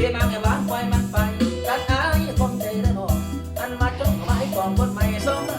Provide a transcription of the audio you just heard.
พี่น้ำไอ้หวานปล่อยมันไปตัดอายความใจได้บอกอันมาจ้องมาให้กอบนใม่สอง